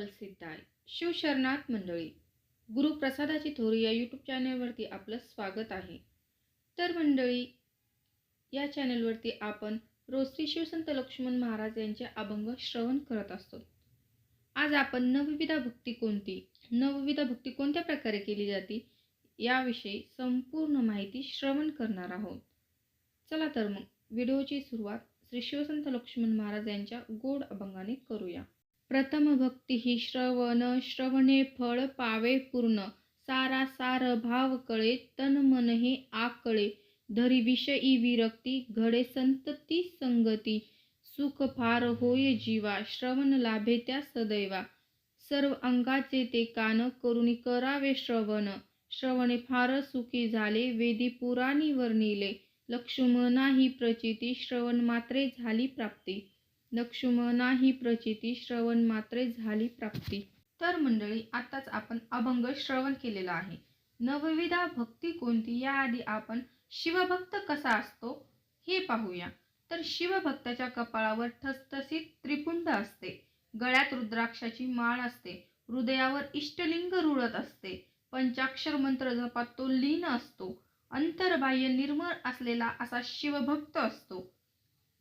फलसिद्ध आहे. शिवशरणात मंडळी गुरुप्रसादाची थोरी या यूट्यूब चॅनलवरती आपलं स्वागत आहे. तर मंडळी या चॅनलवरती आपण रोज श्री शिवसंत लक्ष्मण महाराज यांचे अभंग श्रवण करत असतो. आज आपण नवविधा भक्ती कोणती नवविधा भक्ती कोणत्या प्रकारे केली जाते याविषयी संपूर्ण माहिती श्रवण करणार आहोत. चला तर मग व्हिडिओची सुरुवात श्री शिवसंत लक्ष्मण महाराज यांच्या गोड अभंगाने करूया. प्रथम भक्ती ही श्रवण श्रवणे फळ पावे पूर्ण. सारा सार भाव कळे तन मन हे आकळे. धरी विषयी विरक्ती घडे संतती संगती. सुख फार होय जीवा श्रवण लाभे त्या सदैवा. सर्व अंगाचे ते कान करुणी करावे श्रवण. श्रवणे फार सुखी झाले वेदी पुराणी वर्णिले. लक्ष्मणाही प्रचिती श्रवण मात्रे झाली प्राप्ती. लक्ष्मणाही प्रचिती श्रवण मात्रे झाली प्राप्ती. तर मंडळी आताच आपण अभंग श्रवण केलेला आहे. नवविधा भक्ती कोणती? याआधी आपण शिवभक्त कसा असतो हे पाहूया. तर शिवभक्ताच्या कपाळावर ठसठसीत त्रिपुंड असते. गळ्यात रुद्राक्षाची माळ असते. हृदयावर इष्टलिंग रुळत असते. पंचाक्षर मंत्र जपात तो लीन असतो. अंतर्बाह्य निर्मळ असलेला असा शिवभक्त असतो.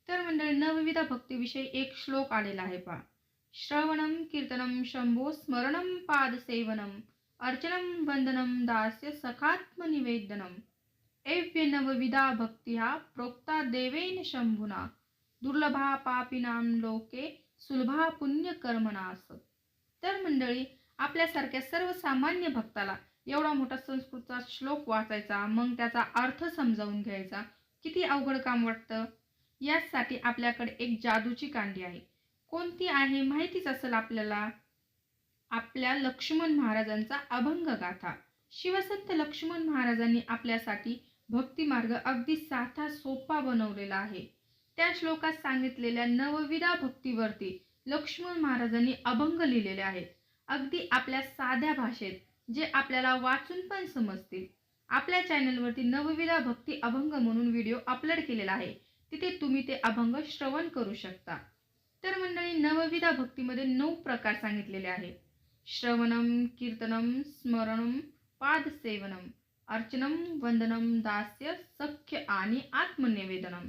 तर मंडळी नवविधा भक्तीविषयी एक श्लोक आलेला आहे पहा. श्रवणम कीर्तनम शंभो स्मरणम पादसेवनम अर्चनम वंदनम दास्य सखात्मनिवेदनम एव्य नवविधा भक्तिहा प्रोक्ता देवेन शंभुना दुर्लभा पापिनाम लोके सुलभा पुण्यकर्मणास तर मंडळी आपल्यासारख्या सर्वसामान्य भक्ताला एवढा मोठा संस्कृतचा श्लोक वाचायचा मग त्याचा अर्थ समजावून घ्यायचा. किती अवघड काम वाटतं? यासाठी आपल्याकडे एक जादूची कांडी आहे. कोणती आहे माहितीच असेल आपल्याला? आपल्या लक्ष्मण महाराजांचा अभंग गाथा. शिवसंत लक्ष्मण महाराजांनी आपल्यासाठी भक्तिमार्ग अगदी साधा सोपा बनवलेला आहे. त्या श्लोकात सांगितलेल्या नवविधा भक्तीवरती लक्ष्मण महाराजांनी अभंग लिहिलेले आहेत. अगदी आपल्या साध्या भाषेत जे आपल्याला वाचून पण समजतील. आपल्या चॅनलवरती नवविधा भक्ती अभंग म्हणून व्हिडिओ अपलोड केलेला आहे. तिथे तुम्ही ते अभंग श्रवण करू शकता. तर मंडळी नवविधा भक्तीमध्ये नऊ प्रकार सांगितलेले आहेत. श्रवणम कीर्तनम स्मरणम पादसेवनम अर्चनम वंदनम दास्य सख्य आणि आत्मनिवेदनम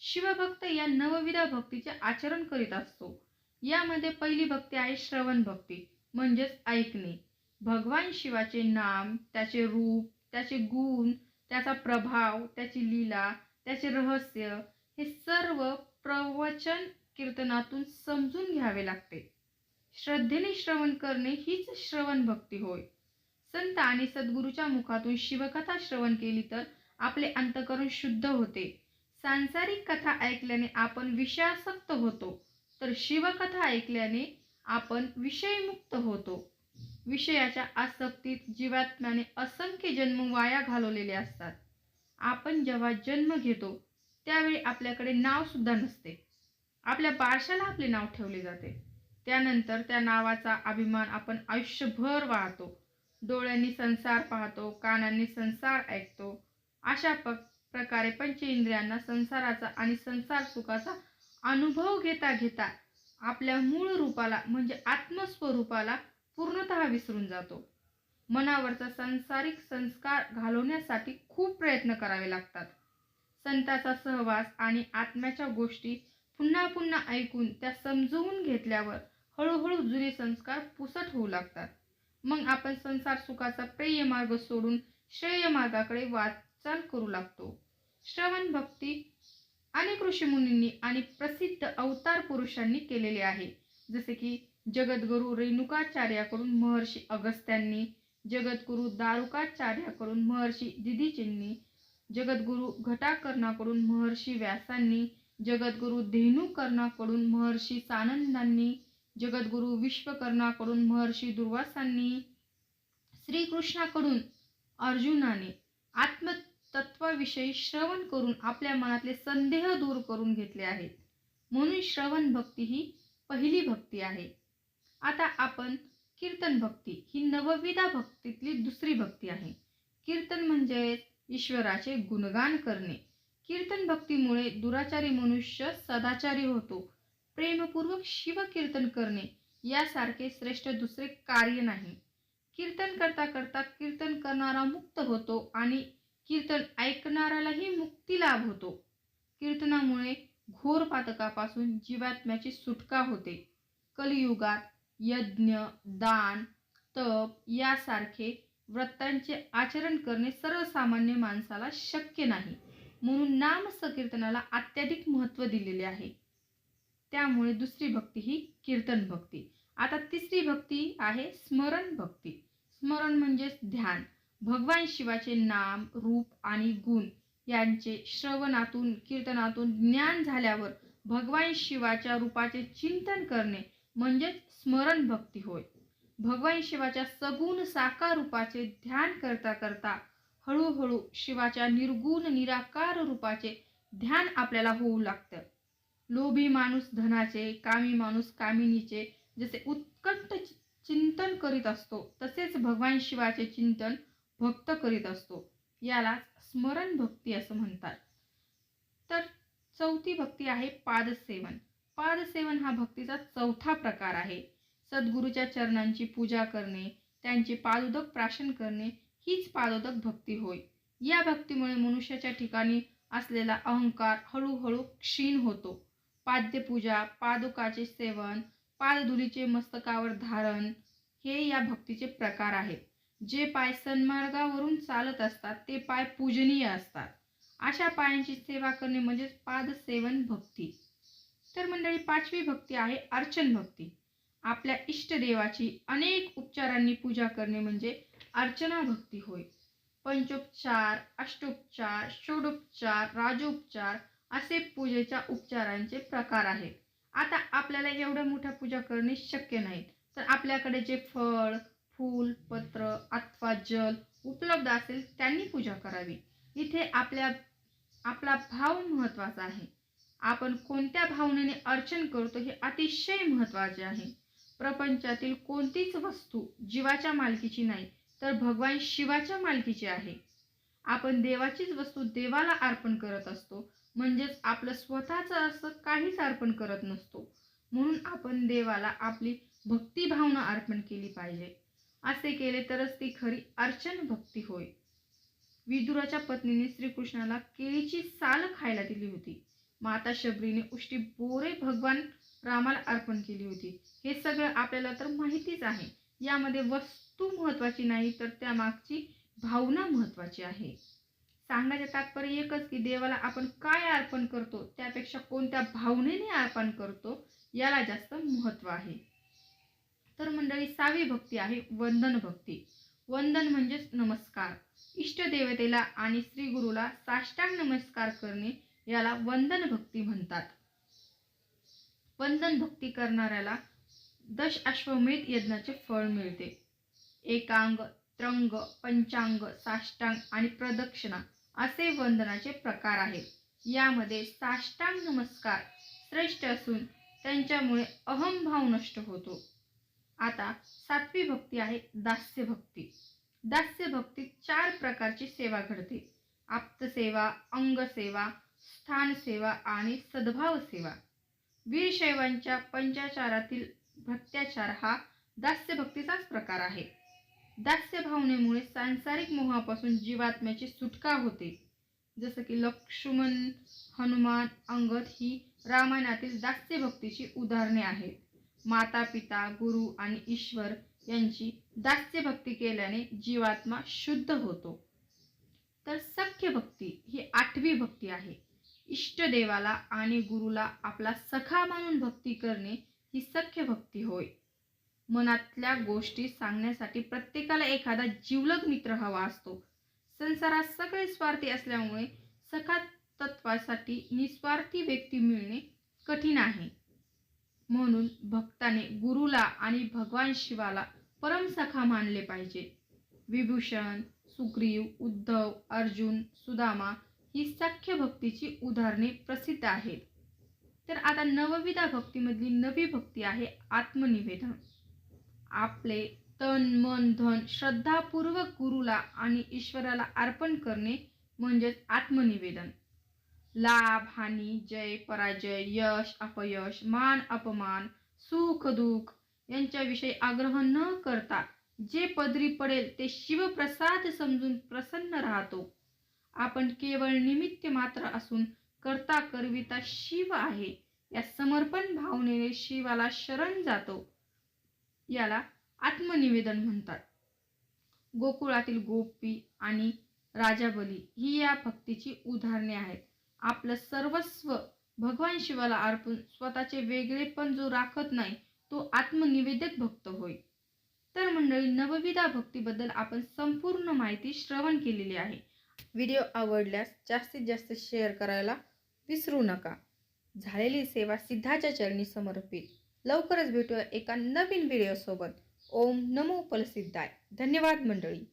शिवभक्त या नवविधा भक्तीचे आचरण करीत असतो. यामध्ये पहिली भक्ती आहे श्रवण भक्ती म्हणजेच ऐकणे. भगवान शिवाचे नाम त्याचे रूप त्याचे गुण त्याचा प्रभाव त्याची लीला त्याचे रहस्य हे सर्व प्रवचन कीर्तनातून समजून घ्यावे लागते. श्रद्धेने श्रवण करणे हीच श्रवण भक्ती होय. संत आणि सद्गुरूच्या मुखातून शिवकथा श्रवण केली तर आपले अंतकरण शुद्ध होते. सांसारिक कथा ऐकल्याने आपण विषयासक्त होतो. तर शिवकथा ऐकल्याने आपण विषयमुक्त होतो. विषयाच्या आसक्तीत जीवात्म्याने असंख्य जन्म वाया घालवलेले असतात. आपण जेव्हा जन्म घेतो त्यावेळी आपल्याकडे नाव सुद्धा नसते. आपल्या बारशाला आपले नाव ठेवले जाते. त्यानंतर त्या नावाचा अभिमान आपण आयुष्यभर वाहतो. डोळ्यांनी संसार पाहतो कानांनी संसार ऐकतो. अशा प प्रकारे पंचेंद्रियांना संसाराचा आणि संसार सुखाचा अनुभव घेता घेता आपल्या मूळ रूपाला म्हणजे आत्मस्वरूपाला पूर्णतः विसरून जातो. मनावरचा संसारिक संस्कार घालवण्यासाठी खूप प्रयत्न करावे लागतात. संताचा सहवास आणि आत्म्याच्या गोष्टी पुन्हा पुन्हा ऐकून त्या समजवून घेतल्यावर हळूहळू जुने संस्कार पुसट होऊ लागतात. मग आपण संसार सुखाचा प्रेय मार्ग सोडून श्रेय मार्गाकडे वाटचाल करू लागतो. श्रवण भक्ती अनेक ऋषीमुनींनी आणि प्रसिद्ध अवतार पुरुषांनी केलेले आहे. जसे की जगद्गुरु रेणुकाचार्याकडून महर्षी अगस्त्यांनी जगद्गुरु दारुकाचार्याकडून महर्षी दिदीचींनी जगद्गुरु घटाकर्णाकडून महर्षी व्यासांनी जगद्गुरु धेनुकर्णाकडून महर्षी सानंदांनी जगद्गुरु विश्वकर्णाकडून महर्षी दुर्वासांनी श्रीकृष्णाकडून अर्जुनाने आत्मतत्वाविषयी श्रवण करून आपल्या मनातले संदेह दूर करून घेतले आहेत. म्हणून श्रवण भक्ती ही पहिली भक्ती आहे. आता आपण कीर्तन भक्ती ही नवविधा भक्तीतली दुसरी भक्ती आहे. कीर्तन म्हणजे ईश्वराचे गुणगान करणे. कीर्तन भक्तीमुळे दुराचारी मनुष्य सदाचारी होतो. प्रेमपूर्वक शिवकीर्तन करणे यासारखे श्रेष्ठ दुसरे कार्य नाही. कीर्तन करता करता कीर्तन करणारा मुक्त होतो आणि कीर्तन ऐकणाऱ्यालाही मुक्ती लाभ होतो. कीर्तनामुळे घोर पातकापासून जीवात्म्याची सुटका होते. कलियुगात यज्ञ दान तप यासारखे व्रतांचे आचरण करणे सर्वसामान्य माणसाला शक्य नाही. म्हणून नाम संकीर्तनाला अत्याधिक महत्त्व दिलेले आहे. त्यामुळे दुसरी भक्ती ही कीर्तन भक्ती. आता तिसरी भक्ती आहे स्मरण भक्ती. स्मरण म्हणजेच ध्यान. भगवान शिवाचे नाम रूप आणि गुण यांचे श्रवणातून कीर्तनातून ज्ञान झाल्यावर भगवान शिवाच्या रूपाचे चिंतन करणे म्हणजेच स्मरण भक्ती होय. भगवान शिवाच्या सगुण साकार रूपाचे ध्यान करता करता हळूहळू शिवाच्या निर्गुण निराकार रूपाचे ध्यान आपल्याला होऊ लागतं. लोभी माणूस धनाचे कामी माणूस कामिनीचे जसे उत्कंठ चिंतन करीत असतो तसेच भगवान शिवाचे चिंतन भक्त करीत असतो. याला स्मरण भक्ती असं म्हणतात. तर चौथी भक्ती आहे पादसेवन. पादसेवन हा भक्तीचा चौथा प्रकार आहे. सद्गुरूच्या चरणांची पूजा करणे त्यांचे पादोदक प्राशन करणे हीच पादोदक भक्ती होय. या भक्तीमुळे मनुष्याच्या ठिकाणी असलेला अहंकार हळूहळू क्षीण होतो. पाद्यपूजा पादुकाचे सेवन पादधुलीचे मस्तकावर धारण हे या भक्तीचे प्रकार आहेत. जे पाय सन्मार्गावरून चालत असतात ते पाय पूजनीय असतात. अशा पायांची सेवा करणे म्हणजेच पादसेवन भक्ती. तर मंडळी पाचवी भक्ती आहे अर्चन भक्ती. आपल्या इष्टदेवाची अनेक उपचारांनी पूजा करणे म्हणजे अर्चना भक्ती होय. पंचोपचार अष्टोपचार षोडोपचार राजोपचार असे पूजेच्या उपचारांचे प्रकार आहेत. आता आपल्याला एवढ्या मोठ्या पूजा करणे शक्य नाही. तर आपल्याकडे जे फळ फूल पत्र अथवा जल उपलब्ध असेल त्यांनी पूजा करावी. इथे आपल्या आपला भाव महत्त्वाचा आहे. आपण कोणत्या भावनेने अर्चन करतो हे अतिशय महत्त्वाचे आहे. प्रपंचातील कोणतीच वस्तू जीवाच्या मालकीची नाही तर भगवान शिवाच्या मालकीची आहे. आपण देवाचीच वस्तू देवाला अर्पण करत असतो म्हणजेच आपलं स्वतःचं असं काहीच अर्पण करत नसतो. म्हणून आपण देवाला आपली भक्तिभावना अर्पण केली पाहिजे. असे केले तरच ती खरी अर्चन भक्ती होय. विदुराच्या पत्नीने श्रीकृष्णाला केळीची साल खायला दिली होती. माता शबरीने उष्टी बोरे भगवान रामाला अर्पण केली होती. हे सगळं आपल्याला तर माहितीच आहे. यामध्ये वस्तू महत्वाची नाही तर त्यामागची भावना महत्वाची आहे. सांगण्याचे तात्पर्य एकच की देवाला आपण काय अर्पण करतो त्यापेक्षा कोणत्या भावनेने अर्पण करतो याला जास्त महत्त्व आहे. तर मंडळी सावी भक्ती आहे वंदन भक्ती. वंदन म्हणजेच नमस्कार. इष्टदेवतेला आणि श्री गुरुला साष्टांग नमस्कार करणे याला वंदन भक्ती म्हणतात. वंदन भक्ती करणाऱ्याला दश अश्वमेध यज्ञाचे फळ मिळते. एकांग त्रंग पंचांग साष्टांग आणि प्रदक्षिणा असे वंदनाचे प्रकार आहेत. यामध्ये साष्टांग नमस्कार श्रेष्ठ असून त्यांच्यामुळे अहमभाव नष्ट होतो. आता सातवी भक्ती आहे दास्य भक्ती. दास्य भक्तीत चार प्रकारची सेवा घडते. आप्तसेवा अंगसेवा स्थानसेवा आणि सद्भाव सेवा. वीरशैवांच्या पंचाचारातील भत्याचार हा दास्यभक्तीचाच प्रकार आहे. दास्य भावनेमुळे सांसारिक मोहापासून जीवात्म्याची सुटका होते. जसं की लक्ष्मण हनुमान अंगद ही रामायणातील दास्य भक्तीची उदाहरणे आहेत. माता पिता गुरु आणि ईश्वर यांची दास्य भक्ती केल्याने जीवात्मा शुद्ध होतो. तर सख्य भक्ती ही आठवी भक्ती आहे. इष्टदेवाला आणि गुरुला आपला सखा मानून भक्ती करणे ही सख्य भक्ती होय. मनातल्या गोष्टी सांगण्यासाठी प्रत्येकाला एखादा जीवलग मित्र हवा असतो. संसारात सगळे स्वार्थी असल्यामुळे सखा तत्वासाठी निस्वार्थी व्यक्ती मिळणे कठीण आहे. म्हणून भक्ताने गुरुला आणि भगवान शिवाला परमसखा मानले पाहिजे. विभूषण सुग्रीव उद्धव अर्जुन सुदामा ही सख्य भक्तीची उदाहरणे प्रसिद्ध आहेत. तर आता नवविधा भक्तीमधली नवी भक्ती आहे आत्मनिवेदन. आपले तन मन धन श्रद्धापूर्वक गुरुला आणि ईश्वराला अर्पण करणे म्हणजेच आत्मनिवेदन. लाभ हानी जय पराजय यश अपयश मान अपमान सुख दुःख यांच्याविषयी आग्रह न करता जे पदरी पडेल ते शिवप्रसाद समजून प्रसन्न राहतो. आपण केवळ निमित्त मात्र असून करता करविता शिव आहे. या समर्पण भावनेने शिवाला शरण जातो. याला आत्मनिवेदन म्हणतात. गोकुळातील गोपी आणि राजाबली ही या भक्तीची उदाहरणे आहेत. आपलं सर्वस्व भगवान शिवाला अर्पून स्वतःचे वेगळेपण जो राखत नाही तो आत्मनिवेदक भक्त होय. तर मंडळी नवविधा भक्तीबद्दल आपण संपूर्ण माहिती श्रवण केलेली आहे. व्हिडिओ आवडल्यास जास्तीत जास्त शेअर करायला विसरू नका. झालेली सेवा सिद्धाच्या चरणी समर्पित. लवकरच भेटूया एका नवीन व्हिडिओसोबत. ओम नमो फलसिद्धाय. धन्यवाद मंडळी.